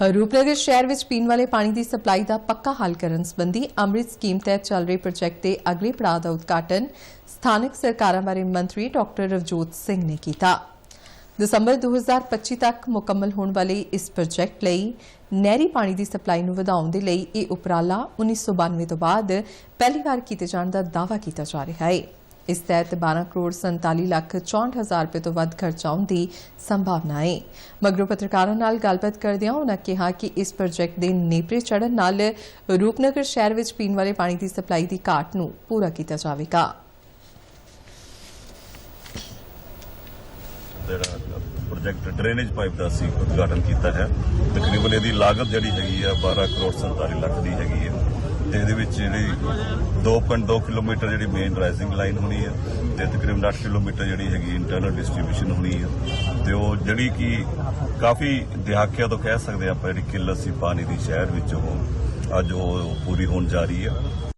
ਰੂਪਨਗਰ ਸ਼ਹਿਰ ਵਿੱਚ ਪੀਣ ਵਾਲੇ ਪਾਣੀ ਦੀ ਸਪਲਾਈ ਦਾ ਪੱਕਾ ਹੱਲ ਕਰਨ ਸੰਬੰਧੀ ਅੰਮ੍ਰਿਤ ਸਕੀਮ ਤਹਿਤ ਚੱਲ ਰਹੇ ਪ੍ਰੋਜੈਕਟ ਦੇ ਅਗਲੇ ਪੜਾਅ ਦਾ ਉਦਘਾਟਨ ਸਥਾਨਕ ਸਰਕਾਰਾਂ ਬਾਰੇ ਮੰਤਰੀ ਡਾਕਟਰ ਰਵਜੋਤ ਸਿੰਘ ਨੇ ਕੀਤਾ। ਦਸੰਬਰ 2025 ਤੱਕ ਮੁਕੰਮਲ ਹੋਣ ਵਾਲੇ ਇਸ ਪ੍ਰੋਜੈਕਟ ਲਈ ਨਹਿਰੀ ਪਾਣੀ ਦੀ ਸਪਲਾਈ ਨੂੰ ਵਧਾਉਣ ਦੇ ਲਈ ਇਹ ਉਪਰਾਲਾ 1992 ਤੋਂ ਬਾਅਦ ਪਹਿਲੀ ਵਾਰ ਕੀਤੇ ਜਾਣ ਦਾ ਦਾਅਵਾ ਕੀਤਾ ਜਾ ਰਿਹਾ ਹੈ। ਇਸ ਤਹਿਤ 12 ਕਰੋੜ 47 ਲੱਖ 64 ਹਜ਼ਾਰ ਰੁਪਏ ਤੋਂ ਵੱਧ ਖਰਚ ਆਉਣ ਦੀ ਸੰਭਾਵਨਾ ਹੈ ਮਗਰੋਂ ਪੱਤਰਕਾਰਾਂ ਨਾਲ ਗੱਲਬਾਤ ਕਰਦਿਆਂ ਉਨ੍ਹਾਂ ਕਿਹਾ ਕਿ ਇਸ ਪ੍ਰੋਜੈਕਟ ਦੇ ਨੇਪਰੇ ਚੜਨ ਨਾਲ ਰੂਪਨਗਰ ਸ਼ਹਿਰ ਵਿੱਚ ਪੀਣ ਵਾਲੇ ਪਾਣੀ ਦੀ ਸਪਲਾਈ ਦੀ ਘਾਟ ਨੂੰ ਪੂਰਾ ਕੀਤਾ ਜਾਵੇਗਾ। ਪ੍ਰੋਜੈਕਟ ਡਰੇਨੇਜ ਪਾਈਪ ਦਾ ਅਸੀਂ ਉਦਘਾਟਨ ਕੀਤਾ ਹੈ। ਤਕਰੀਬਨ ਇਹਦੀ ਲਾਗਤ ਜਿਹੜੀ ਹੈਗੀ ਆ 12 ਕਰੋੜ 47 ਲੱਖ ਦੀ ਹੈਗੀ ਹੈ। ਤੇ ਇਹਦੇ ਵਿੱਚ ਜਿਹੜੀ 2.2 ਕਿਲੋਮੀਟਰ ਜਿਹੜੀ ਮੇਨ ਰਾਈਜ਼ਿੰਗ ਲਾਈਨ ਹੋਣੀ ਹੈ ਤੇ ਤਕਰੀਬਨ 8 ਕਿਲੋਮੀਟਰ ਜਿਹੜੀ ਹੈਗੀ ਇੰਟਰਨਲ ਡਿਸਟ੍ਰੀਬਿਊਸ਼ਨ ਹੋਣੀ ਹੈ ਤੇ ਉਹ ਜਿਹੜੀ ਕਿ ਕਾਫੀ ਦਹਾਕਿਆਂ ਤੋਂ ਕਹਿ ਸਕਦੇ ਆਪਾਂ ਜਿਹੜੀ ਕਿੱਲਤ ਸੀ ਪਾਣੀ ਦੀ ਸ਼ਹਿਰ ਵਿੱਚ ਉਹ ਅੱਜ ਉਹ ਪੂਰੀ ਹੋਣ ਜਾ ਰਹੀ ਹੈ